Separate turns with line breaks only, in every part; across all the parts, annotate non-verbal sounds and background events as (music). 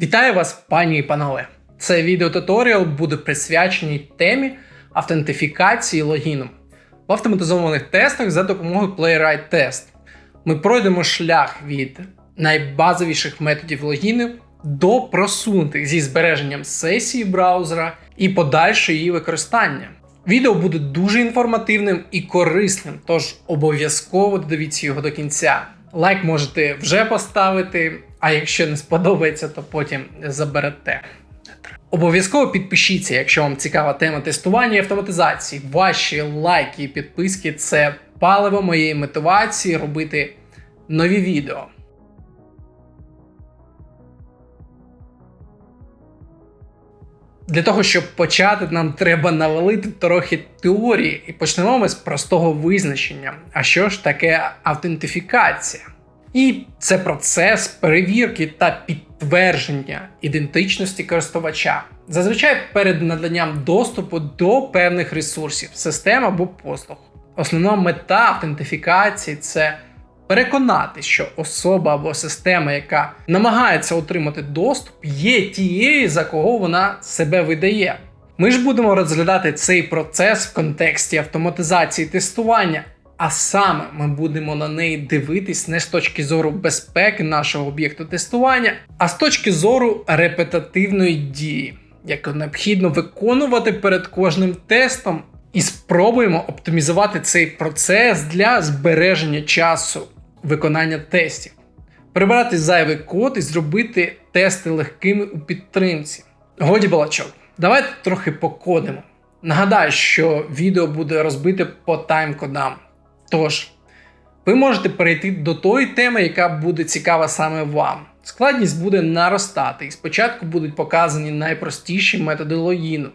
Вітаю вас, пані і панове! Це відеотуторіал буде присвячений темі автентифікації логіном в автоматизованих тестах за допомогою Playwright Test. Ми пройдемо шлях від найбазовіших методів логіну до просунутих зі збереженням сесії браузера і подальшого її використання. Відео буде дуже інформативним і корисним, тож обов'язково додивіться його до кінця. Лайк можете вже поставити, а якщо не сподобається, то потім заберете. Обов'язково підпишіться, якщо вам цікава тема тестування і автоматизації. Ваші лайки і підписки це паливо моєї мотивації робити нові відео. Для того, щоб почати, нам треба навалити трохи теорії, і почнемо ми з простого визначення. А що ж таке автентифікація? І це процес перевірки та підтвердження ідентичності користувача. Зазвичай перед наданням доступу до певних ресурсів, систем або послуг. Основна мета автентифікації це переконати, що особа або система, яка намагається отримати доступ, є тією, за кого вона себе видає. Ми ж будемо розглядати цей процес в контексті автоматизації тестування, а саме ми будемо на неї дивитись не з точки зору безпеки нашого об'єкту тестування, а з точки зору репетативної дії, яку необхідно виконувати перед кожним тестом. І спробуємо оптимізувати цей процес для збереження часу виконання тестів, прибрати зайвий код і зробити тести легкими у підтримці. Годі балачок, давайте трохи покодимо. Нагадаю, що відео буде розбите по тайм-кодам. Тож, ви можете перейти до тої теми, яка буде цікава саме вам. Складність буде наростати, і спочатку будуть показані найпростіші методи логіну.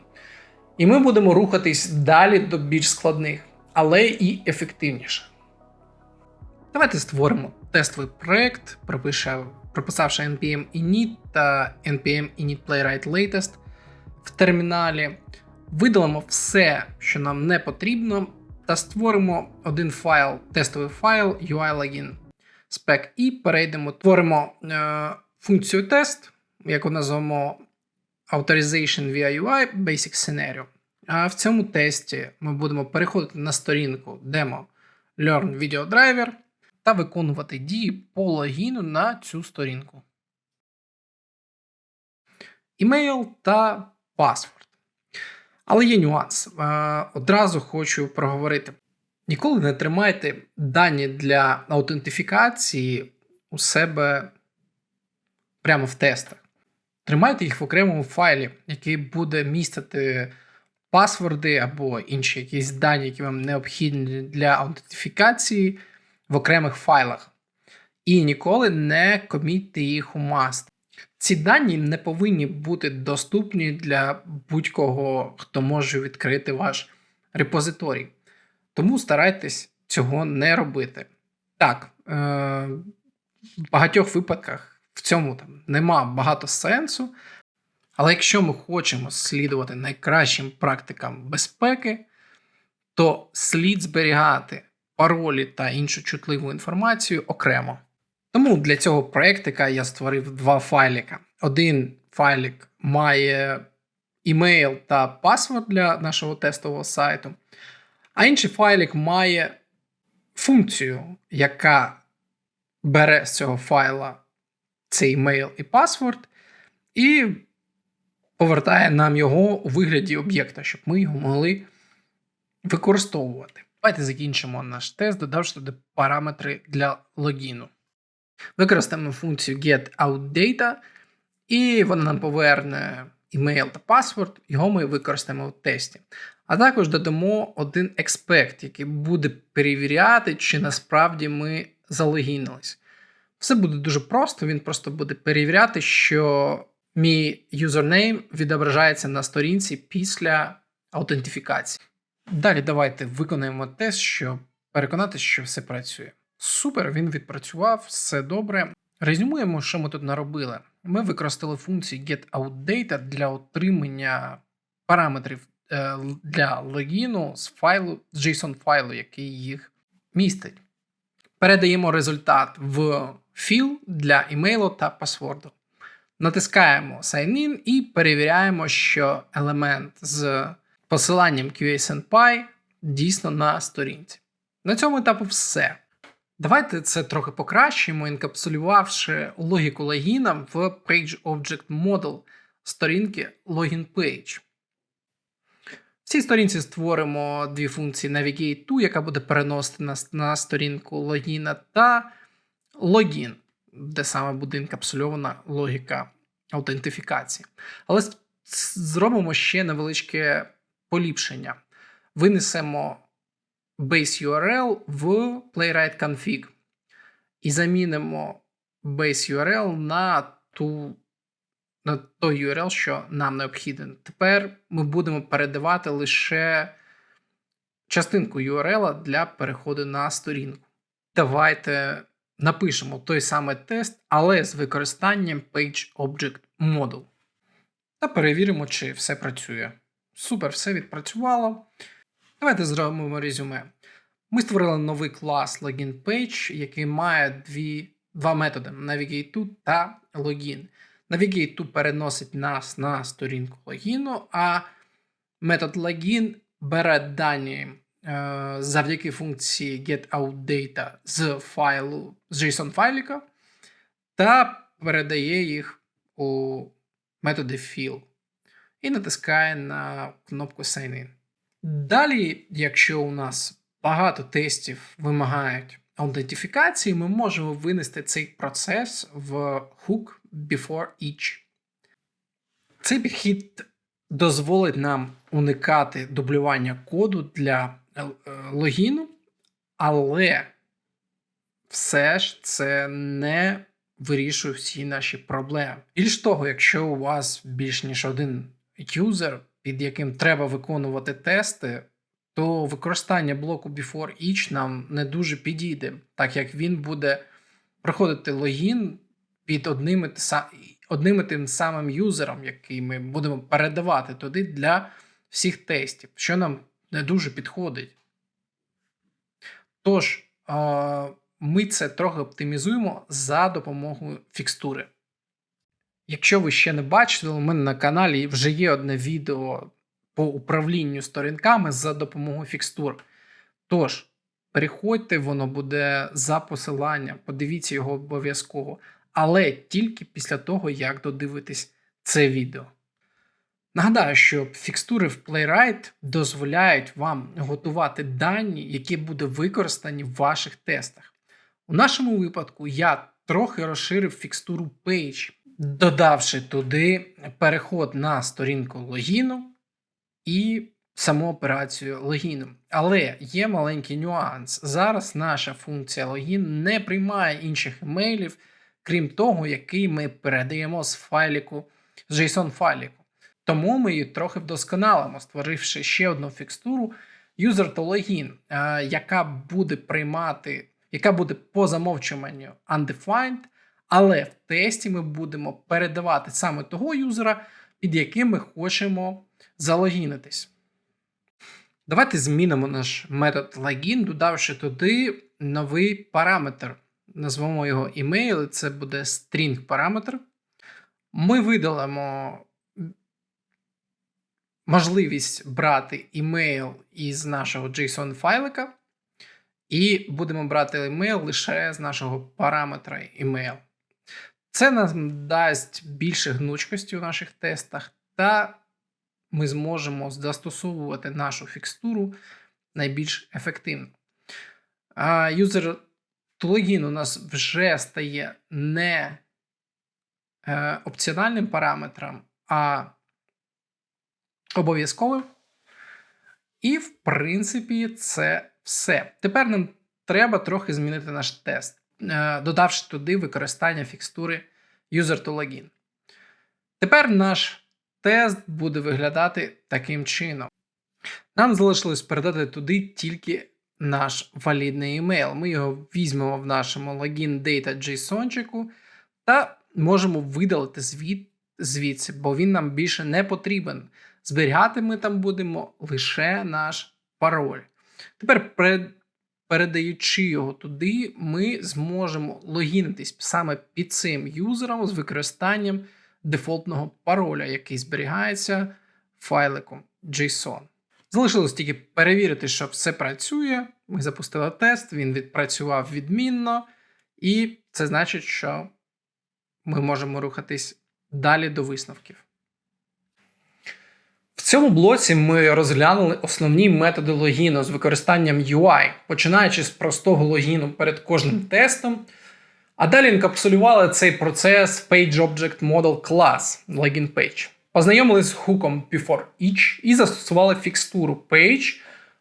І ми будемо рухатись далі до більш складних, але і ефективніше. Давайте створимо тестовий проект, прописавши npm init та npm init playwright latest в терміналі. Видалимо все, що нам не потрібно, та створимо один файл, тестовий файл UI login spec і перейдемо, творимо е, функцію тест, яку назвемо Authorization via UI Basic Scenario. А в цьому тесті ми будемо переходити на сторінку Demo Learn Video Driver та виконувати дії по логіну на цю сторінку. Імейл та паспорт. Але є нюанс. Одразу хочу проговорити: ніколи не тримайте дані для аутентифікації у себе прямо в тестах. Тримайте їх в окремому файлі, який буде містити паспорти або інші якісь дані, які вам необхідні для аутентифікації в окремих файлах. І ніколи не комітьте їх у маст. Ці дані не повинні бути доступні для будь-кого, хто може відкрити ваш репозиторій. Тому старайтесь цього не робити. Так, е- в багатьох випадках в цьому там нема багато сенсу. Але якщо ми хочемо слідувати найкращим практикам безпеки, то слід зберігати паролі та іншу чутливу інформацію окремо. Тому для цього проєктика я створив два файлика. Один файлик має імейл та паспорт для нашого тестового сайту, а інший файлик має функцію, яка бере з цього файла цей імейл і паспорт, і повертає нам його у вигляді об'єкта, щоб ми його могли використовувати. Давайте закінчимо наш тест, додавши туди параметри для логіну. Використаємо функцію getOutData, і вона нам поверне email та паспорт, його ми використаємо в тесті. А також додамо один експект, який буде перевіряти, чи насправді ми залогінились. Все буде дуже просто, він просто буде перевіряти, що мій юзернейм відображається на сторінці після аутентифікації. Далі давайте виконаємо тест, щоб переконатися, що все працює. Супер, він відпрацював, все добре. Резюмуємо, що ми тут наробили. Ми використали функцію getOutData для отримання параметрів е, для логіну з файлу, з JSON файлу, який їх містить. Передаємо результат в філ для імейлу та пасворду. Натискаємо Sign In і перевіряємо, що елемент з посиланням QSNPy дійсно на сторінці. На цьому етапу все. Давайте це трохи покращимо, інкапсулювавши логіку логіна в Page Object Model сторінки Login Page. В цій сторінці створимо дві функції Navigate to, яка буде переносити нас на сторінку логіна, та Login, де саме буде інкапсульована логіка аутентифікації. Але зробимо ще невеличке поліпшення. Винесемо base URL в playwright config і замінимо base URL на ту на той URL, що нам необхіден. Тепер ми будемо передавати лише частинку URL для переходу на сторінку. Давайте напишемо той самий тест, але з використанням Page Object Model. Та перевіримо, чи все працює. Супер, все відпрацювало. Давайте зробимо резюме. Ми створили новий клас LoginPage, який має дві, два методи: Navigate та Login. Navigate переносить нас на сторінку логіну, а метод Login бере дані е, завдяки функції getOutData з файлу з JSON файліка та передає їх у методи fill і натискає на кнопку Sign In. Далі, якщо у нас багато тестів вимагають аутентифікації, ми можемо винести цей процес в hook before each. Цей підхід дозволить нам уникати дублювання коду для е, логіну, але все ж це не вирішує всі наші проблеми. Більш того, якщо у вас більш ніж один юзер, під яким треба виконувати тести, то використання блоку before each нам не дуже підійде, так як він буде проходити логін під одним одним і тим самим юзером, який ми будемо передавати туди для всіх тестів, що нам не дуже підходить. Тож, ми це трохи оптимізуємо за допомогою фікстури. Якщо ви ще не бачили, у мене на каналі вже є одне відео по управлінню сторінками за допомогою фікстур. Тож, переходьте, воно буде за посиланням, подивіться його обов'язково, але тільки після того, як додивитесь це відео. Нагадаю, що фікстури в Playwright дозволяють вам готувати дані, які будуть використані в ваших тестах. У нашому випадку я трохи розширив фікстуру Page, додавши туди переход на сторінку логіну і саму операцію логіну. Але є маленький нюанс. Зараз наша функція логін не приймає інших емейлів, крім того, який ми передаємо з файліку з JSON файліку. Тому ми її трохи вдосконалимо, створивши ще одну фікстуру user to login, яка буде приймати, яка буде по замовчуванню undefined, але в тесті ми будемо передавати саме того юзера, під яким ми хочемо залогінитись. Давайте змінимо наш метод login, додавши туди новий параметр. Назвемо його email, це буде string параметр. Ми видалимо можливість брати імейл із нашого JSON файлика, і будемо брати імейл лише з нашого параметра email. Це нам дасть більше гнучкості у наших тестах, та ми зможемо застосовувати нашу фікстуру найбільш ефективно. Юзер логін у нас вже стає не е, опціональним параметром, а обов'язковим. І, в принципі, це все. Тепер нам треба трохи змінити наш тест, додавши туди використання фікстури user to login. Тепер наш тест буде виглядати таким чином. Нам залишилось передати туди тільки наш валідний емейл. Ми його візьмемо в нашому login data JSON та можемо видалити звід, звідси, бо він нам більше не потрібен. Зберігати ми там будемо лише наш пароль. Тепер, передаючи його туди, ми зможемо логінитись саме під цим юзером з використанням дефолтного пароля, який зберігається файликом JSON. Залишилось тільки перевірити, що все працює. Ми запустили тест, він відпрацював відмінно, і це значить, що ми можемо рухатись далі до висновків. В цьому блоці ми розглянули основні методи логіну з використанням UI, починаючи з простого логіну перед кожним тестом. А далі інкапсулювали цей процес в PageObject Model Class Login Page. Познайомились з хуком before each і застосували фікстуру page,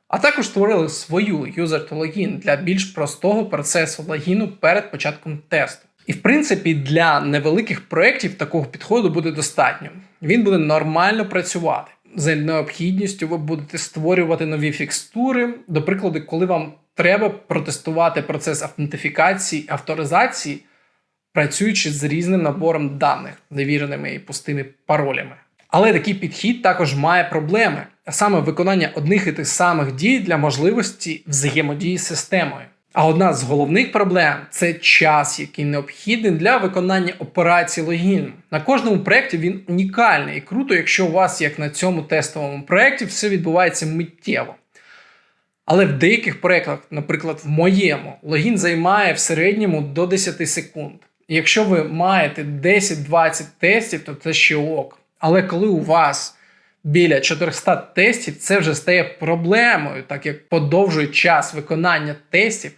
а також створили свою user to login для більш простого процесу логіну перед початком тесту. І в принципі для невеликих проєктів такого підходу буде достатньо. Він буде нормально працювати. За необхідністю ви будете створювати нові фікстури, до прикладу, коли вам треба протестувати процес автентифікації авторизації, працюючи з різним набором даних, невіреними і пустими паролями. Але такий підхід також має проблеми, а саме виконання одних і тих самих дій для можливості взаємодії з системою. А одна з головних проблем це час, який необхідний для виконання операції логіну. На кожному проєкті він унікальний і круто, якщо у вас, як на цьому тестовому проєкті, все відбувається миттєво. Але в деяких проєктах, наприклад, в моєму, логін займає в середньому до 10 секунд. І якщо ви маєте 10-20 тестів, то це ще ок. Але коли у вас біля 400 тестів, це вже стає проблемою, так як подовжує час виконання тестів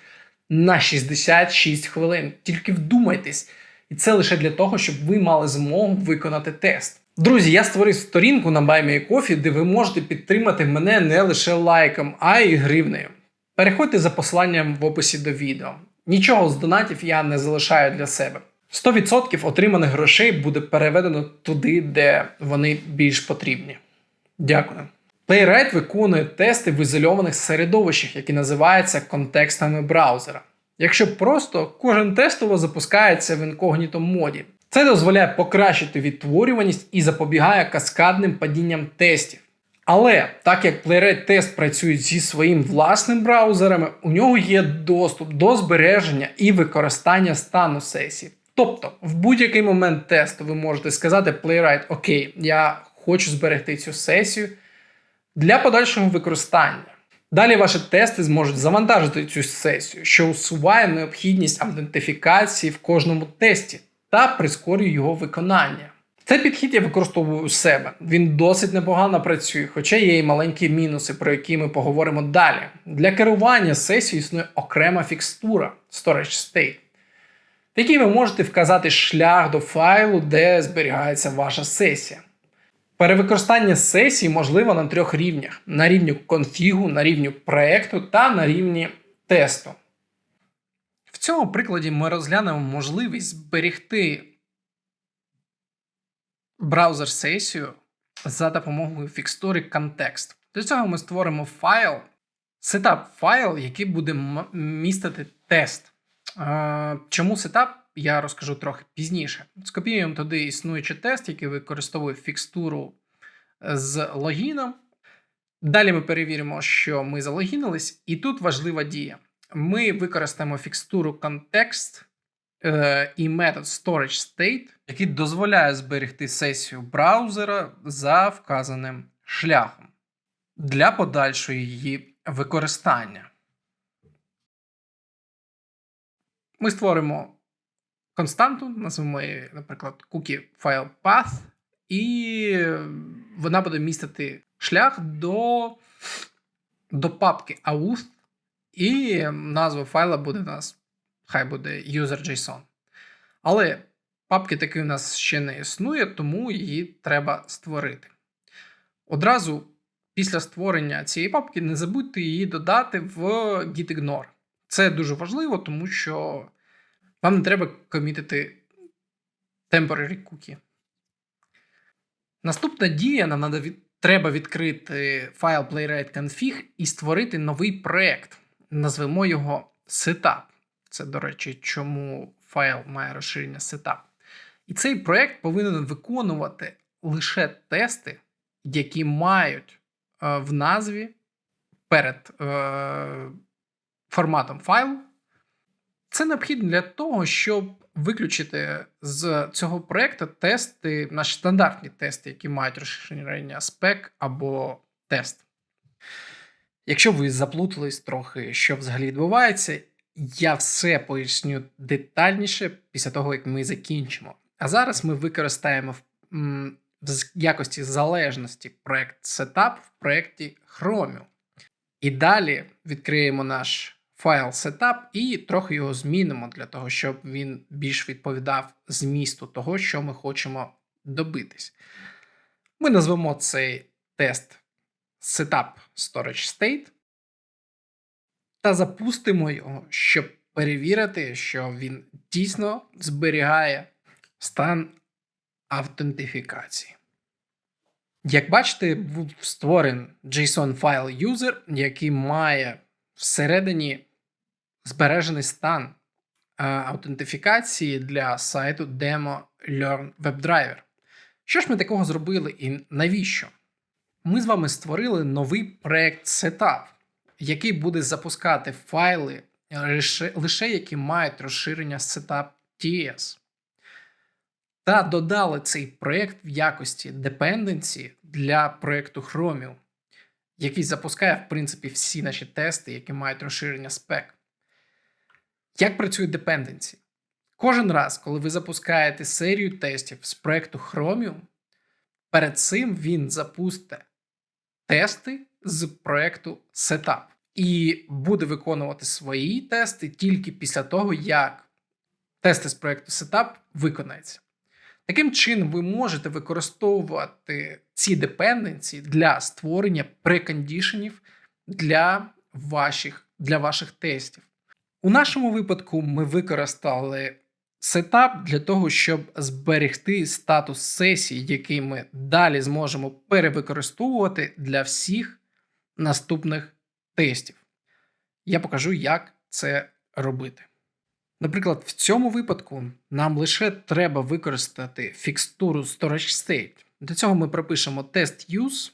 на 66 хвилин. Тільки вдумайтесь, і це лише для того, щоб ви мали змогу виконати тест. Друзі, я створив сторінку на BuyMeACoffee, де ви можете підтримати мене не лише лайком, а й гривнею. Переходьте за посиланням в описі до відео. Нічого з донатів я не залишаю для себе. 100% отриманих грошей буде переведено туди, де вони більш потрібні. Дякую. Playwright виконує тести в ізольованих середовищах, які називаються контекстами браузера. Якщо просто, кожен тестово запускається в інкогніто моді. Це дозволяє покращити відтворюваність і запобігає каскадним падінням тестів. Але так як Playwright тест працює зі своїм власним браузерами, у нього є доступ до збереження і використання стану сесії. Тобто, в будь-який момент тесту ви можете сказати Playwright, окей, я хочу зберегти цю сесію для подальшого використання. Далі ваші тести зможуть завантажити цю сесію, що усуває необхідність автентифікації в кожному тесті та прискорює його виконання. Цей підхід я використовую у себе. Він досить непогано працює, хоча є і маленькі мінуси, про які ми поговоримо далі. Для керування сесією існує окрема фікстура Storage State, в якій ви можете вказати шлях до файлу, де зберігається ваша сесія. Перевикористання сесії можливо на трьох рівнях: на рівні конфігу, на рівні проекту та на рівні тесту. В цьому прикладі ми розглянемо можливість зберегти браузер-сесію за допомогою фікстури контекст. Для цього ми створимо файл, сетап файл, який буде містити тест. Чому сетап? Я розкажу трохи пізніше. Скопіюємо туди існуючий тест, який використовує фікстуру з логіном. Далі ми перевіримо, що ми залогінились, і тут важлива дія. Ми використаємо фікстуру контекст е, і метод StorageState, який дозволяє зберегти сесію браузера за вказаним шляхом для подальшої її використання. Ми створимо константу, назвемо наприклад, cookie file path, і вона буде містити шлях до до папки auth, і назва файла буде у нас, хай буде user.json. Але папки таки у нас ще не існує, тому її треба створити. Одразу після створення цієї папки не забудьте її додати в gitignore. Це дуже важливо, тому що вам не треба комітити temporary cookie. Наступна дія нам надо від... треба відкрити файл playwright.config і створити новий проєкт. Назвемо його setup. Це, до речі, чому файл має розширення setup. І цей проєкт повинен виконувати лише тести, які мають е, в назві перед е, форматом файлу це необхідно для того, щоб виключити з цього проекту тести, наші стандартні тести, які мають розширення спек або тест. Якщо ви заплутались трохи, що взагалі відбувається, я все поясню детальніше після того, як ми закінчимо. А зараз ми використаємо в якості залежності проект Setup в проєкті Chromium. І далі відкриємо наш файл Setup і трохи його змінимо для того, щоб він більш відповідав змісту того, що ми хочемо добитись. Ми назвемо цей тест Setup Storage State та запустимо його, щоб перевірити, що він дійсно зберігає стан автентифікації. Як бачите, був створений JSON файл user, який має всередині збережений стан аутентифікації для сайту Demo Learn WebDriver. Що ж ми такого зробили і навіщо? Ми з вами створили новий проект Setup, який буде запускати файли лише, які мають розширення Setup TS. Та додали цей проєкт в якості dependency для проєкту Chromium, який запускає, в принципі, всі наші тести, які мають розширення спек. Як працює dependency? Кожен раз, коли ви запускаєте серію тестів з проєкту Chromium, перед цим він запустить тести з проєкту Setup і буде виконувати свої тести тільки після того, як тести з проєкту Setup виконаються. Таким чином, ви можете використовувати ці депенденції для створення прекондішенів для ваших, для ваших тестів. У нашому випадку ми використали сетап для того, щоб зберегти статус сесії, який ми далі зможемо перевикористовувати для всіх наступних тестів. Я покажу, як це робити. Наприклад, в цьому випадку нам лише треба використати фікстуру Storage State. Для цього ми пропишемо test use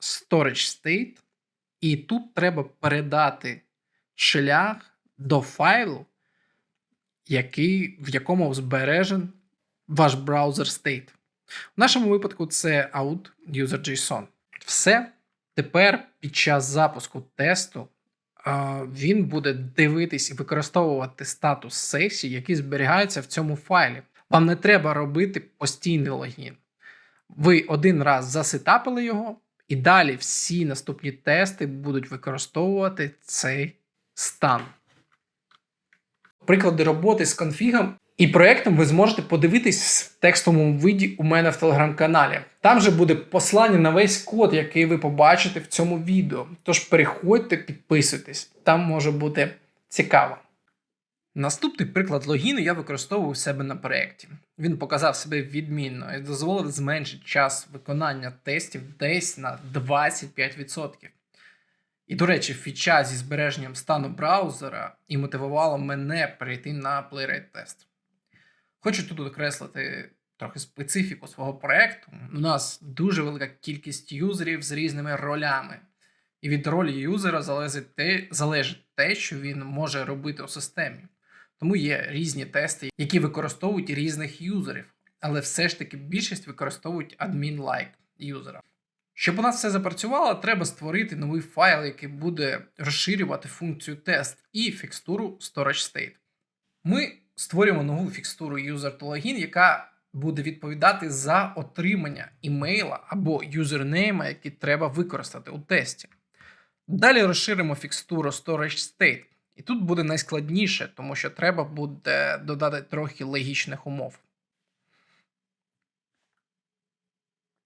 storage state, і тут треба передати шлях до файлу, який, в якому збережен ваш браузер state. В нашому випадку це out user.json. Все. Тепер під час запуску тесту він буде дивитись і використовувати статус сесії, який зберігається в цьому файлі. Вам не треба робити постійний логін. Ви один раз засетапили його, і далі всі наступні тести будуть використовувати цей стан. Приклади роботи з конфігом і проектом ви зможете подивитись в текстовому виді у мене в телеграм-каналі. Там же буде послання на весь код, який ви побачите в цьому відео. Тож переходьте, підписуйтесь, там може бути цікаво. Наступний приклад логіну я використовую у себе на проєкті. Він показав себе відмінно і дозволив зменшити час виконання тестів десь на 25%. І, до речі, фіча зі збереженням стану браузера і мотивувало мене перейти на playwright тест. Хочу тут окреслити трохи специфіку свого проєкту. У нас дуже велика кількість юзерів з різними ролями. І від ролі юзера залежить те, залежить те, що він може робити у системі. Тому є різні тести, які використовують різних юзерів, але все ж таки більшість використовують admin-like юзера. Щоб у нас все запрацювало, треба створити новий файл, який буде розширювати функцію тест і фікстуру Storage State. Ми створюємо нову фікстуру user-to-login, яка буде відповідати за отримання імейла або юзернейма, який треба використати у тесті. Далі розширимо фікстуру Storage State. І тут буде найскладніше, тому що треба буде додати трохи логічних умов.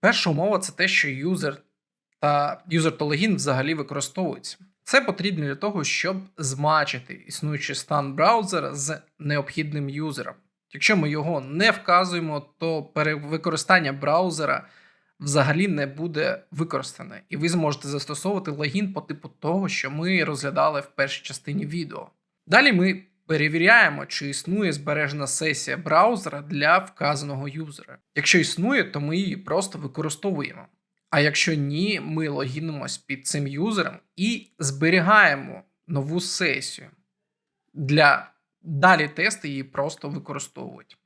Перша умова це те, що юзер та юзер та логін взагалі використовуються. Це потрібно для того, щоб змачити існуючий стан браузера з необхідним юзером. Якщо ми його не вказуємо, то перевикористання браузера взагалі не буде використане, і ви зможете застосовувати логін по типу того, що ми розглядали в першій частині відео. Далі ми перевіряємо, чи існує збережена сесія браузера для вказаного юзера. Якщо існує, то ми її просто використовуємо. А якщо ні, ми логінимось під цим юзером і зберігаємо нову сесію для далі тести її просто використовують.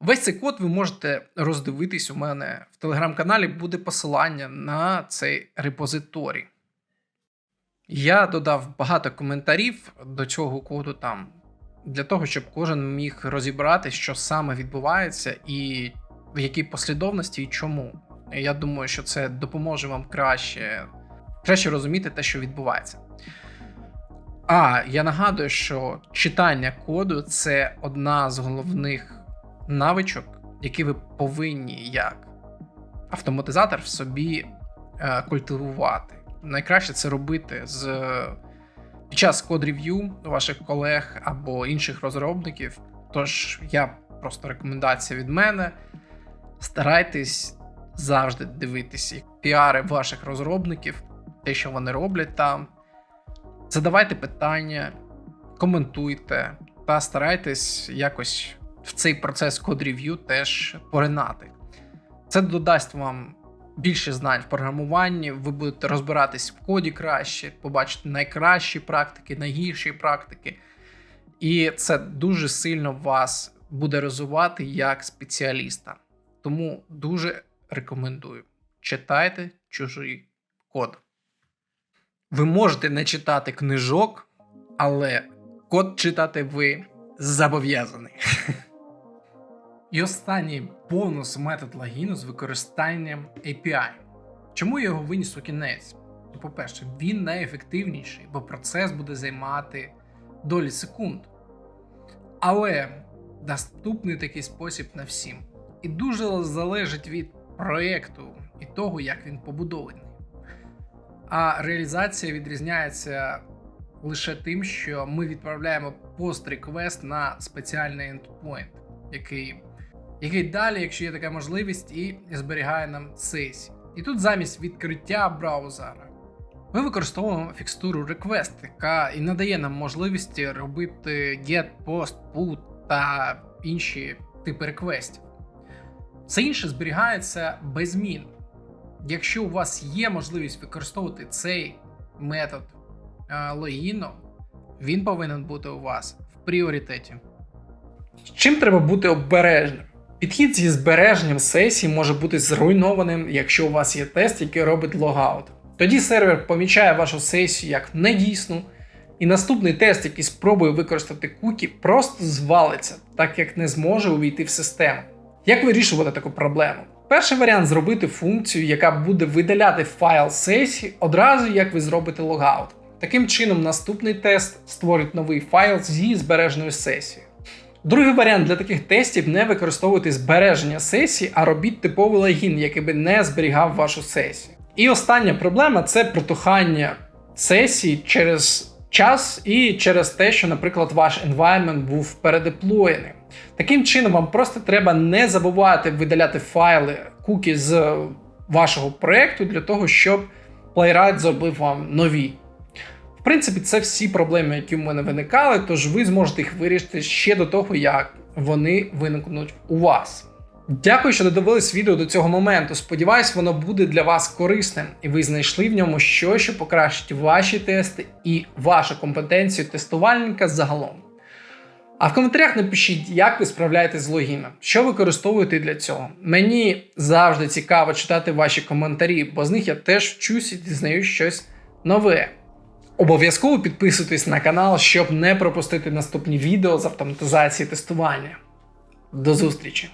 Весь цей код ви можете роздивитись у мене в телеграм-каналі, буде посилання на цей репозиторій. Я додав багато коментарів до цього коду там, для того, щоб кожен міг розібрати, що саме відбувається, і в якій послідовності і чому. Я думаю, що це допоможе вам краще, краще розуміти те, що відбувається. А я нагадую, що читання коду це одна з головних навичок, які ви повинні як автоматизатор в собі е, культивувати. Найкраще це робити з під час код-рев'ю ваших колег або інших розробників. Тож я просто рекомендація від мене. Старайтесь завжди дивитися піари ваших розробників, те, що вони роблять там. Задавайте питання, коментуйте та старайтесь якось в цей процес код-рев'ю теж поринати. Це додасть вам більше знань в програмуванні, ви будете розбиратись в коді краще, побачите найкращі практики, найгірші практики. І це дуже сильно вас буде розвивати як спеціаліста. Тому дуже рекомендую. Читайте чужий код. Ви можете не читати книжок, але код читати ви зобов'язані. (laughs) І останній бонус метод логіну з використанням API. Чому я його виніс у кінець? Ну, По-перше, він найефективніший, бо процес буде займати долі секунд. Але доступний такий спосіб на всім. І дуже залежить від проєкту і того, як він побудований. А реалізація відрізняється лише тим, що ми відправляємо пост-реквест на спеціальний endpoint, який який далі, якщо є така можливість, і зберігає нам сесії. І тут замість відкриття браузера ми використовуємо фікстуру request, яка і надає нам можливості робити get, post, put та інші типи реквестів. Все інше зберігається без змін. Якщо у вас є можливість використовувати цей метод е, логіну, він повинен бути у вас в пріоритеті. З чим треба бути обережним? Підхід зі збереженням сесії може бути зруйнованим, якщо у вас є тест, який робить логаут. Тоді сервер помічає вашу сесію як недійсну, і наступний тест, який спробує використати кукі, просто звалиться, так як не зможе увійти в систему. Як вирішувати таку проблему? Перший варіант зробити функцію, яка буде видаляти файл сесії одразу, як ви зробите логаут. Таким чином, наступний тест створить новий файл зі збереженою сесією. Другий варіант для таких тестів не використовувати збереження сесії, а робіть типовий логін, який би не зберігав вашу сесію. І остання проблема це протухання сесії через час і через те, що, наприклад, ваш environment був передеплоєний. Таким чином, вам просто треба не забувати видаляти файли куки з вашого проєкту для того, щоб Playwright зробив вам нові. Принципі, це всі проблеми, які в мене виникали, тож ви зможете їх вирішити ще до того, як вони виникнуть у вас. Дякую, що додивились відео до цього моменту. Сподіваюсь, воно буде для вас корисним, і ви знайшли в ньому щось, що покращить ваші тести і вашу компетенцію тестувальника загалом. А в коментарях напишіть, як ви справляєтесь з логіном, що використовуєте для цього. Мені завжди цікаво читати ваші коментарі, бо з них я теж вчусь і дізнаюсь щось нове. Обов'язково підписуйтесь на канал, щоб не пропустити наступні відео з автоматизації тестування. До зустрічі!